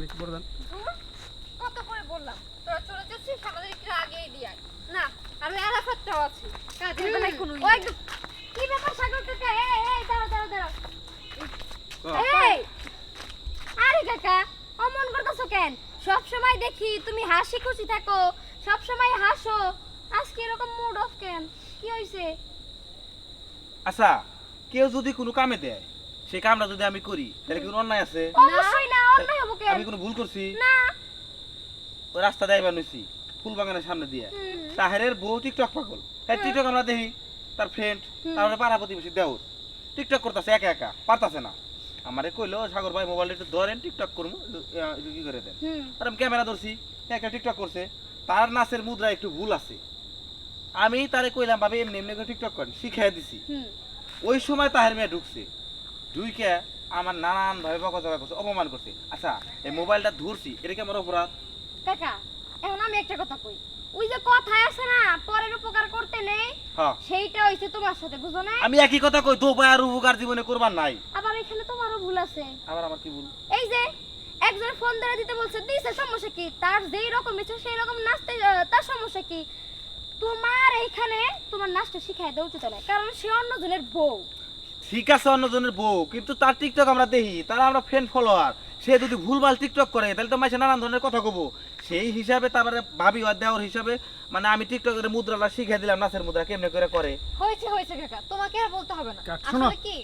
এখানে কি করে দেন কত করে বললাম? তোরা চলে যাচ্ছিস আমাদের একটু আগেই দিয়ে আয়। না আর ওই আরাফাতটাও আছে। কাজের বেলায় কোনো ও একদম। কি ব্যাপার সাগর কাকা? এই এই দাঁড়াও দাঁড়াও দাঁড়াও। এই আরে কাকা অমন করতেছো কেন? সব সময় দেখি তুমি হাসি খুশি থাকো সব সময় হাসো। আজকে এরকম মুড অফ কেন? কি হইছে? আচ্ছা কেউ যদি কোনো কামে দেয় সেই কামটা যদি আমি করি তাহলে কি অন্যায় আছে? অবশ্যই না। অন্যায় হব কেন আমি কোনো ভুল করছি? না। ওই রাস্তা দেয় বানুছি ফুল বাগানের সামনে দিয়ে। তাহেরের বউ টিকটক পাগল। হ্যাঁ টিকটক আমরা দেখি তার ফ্রেন্ড তারপরে পাড়া প্রতিবেশী দেওর। টিকটক করতেছে একা একা পারতাছে না। আমারে কইলো সাগর ভাই মোবাইলটা একটু ধরেন টিকটক করব কি করে দেন। আর আমি ক্যামেরা ধরছি টিকটক করছে। তার নাচের মুদ্রা একটু ভুল আছে। আমি তারে কইলাম ভাবে এমনি এমনি করে টিকটক করেন। শিখাই দিছি। ওই সময় তাহের মেয়ে ঢুকছে। ঢুইকে আমার নানান ভাবে বকাঝকা করছে অপমান করছে। আচ্ছা এই মোবাইলটা ধরছি এটা কি আমার অপরাধ? কাকা এখন আমি একটা কথা কই। ওই যে কথায় আছে না পরের উপকার করতে নেই হ্যাঁ। সেইটা হইছে তোমার সাথে বুঝো না আমি একই কথা কই আর উপকার জীবনে করবার নাই। আবার এখানে তোমারও ভুল আছে। আবার আমার কি ভুল? এই যে একজন ফোন ধরে দিতে বলছে দিছে সমস্যা কি? তার যেই রকম ইচ্ছে সেই রকম নাচতে তার সমস্যা কি? তোমার এইখানে তোমার নাচটা শিখাই দেওয়া উচিত নয় কারণ সে অন্যজনের বউ। ঠিক আছে অন্যজনের বউ কিন্তু তার টিকটক আমরা দেখি তারা আমরা ফ্রেন্ড ফলোয়ার সে যদি ভুলভাল টিকটক করে তাহলে তো মাসে নানান ধরনের কথা কব। সেই হিসাবে তারপরে ভাবি আর দেওয়ার হিসাবে মানে আমি টিকটকের মুদ্রাটা শিখে দিলাম নাচের মুদ্রা কেমনে করে করে। হয়েছে হয়েছে কাকা। তোমাকে আর বলতে হবে না। আসলে কি?